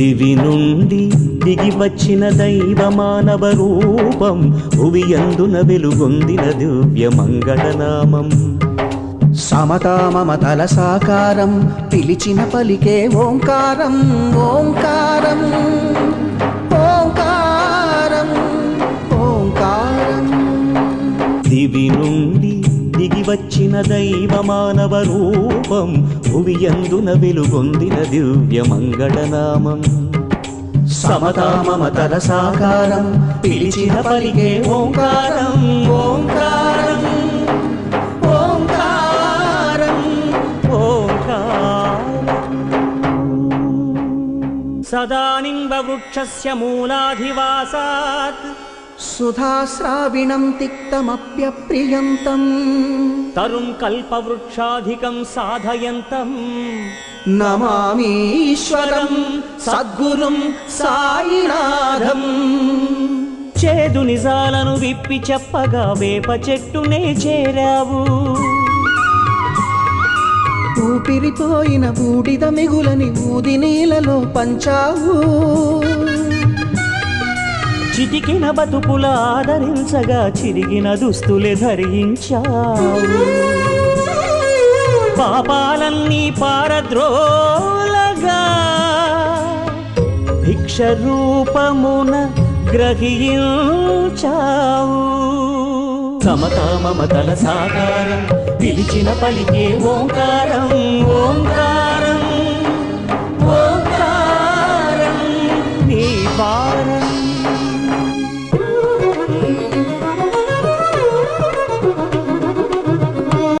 దివి నుండి దిగి వచ్చిన దైవ మానవ రూపం భువి అందున వెలుగొందిన దివ్య మంగళనామం. సమతా మమతల సాకారం పిలిచిన పలికే ఓంకారం ఓంకారం ఓంకారం ఓంకారం. దివి నుండి దిగి వచ్చిన దైవ మానవ రూపం భువియందున వెలుగొందిన దివ్య మంగళనామం. సమతా సాకారం పిలిచిన పలికే ఓంకారం ఓంకారం ఓంకారం ఓంకారం. సుధాశ్రావిణం తిక్తమప్యప్రియంతం. తరుం కల్పవృక్షాధికం సాధయంతం. నమామీశ్వరం సద్గురుం సాయినాథం. చేదు నిజాలను విప్పి చెప్పగా వేప చెట్టునే చేరావు. ఊపిరిపోయిన బూడిద మిగులని ఊది నీలలో పంచావు. చితికిన బతుకుల ఆదరించగా చిరిగిన దుస్తులే ధరించావు. పాపాలన్నీ పారద్రోలగా భిక్ష రూపమున గ్రహించావు సమతా మమతల సాకారం పిలిచిన పలికే ఓంకారం ఓంకారం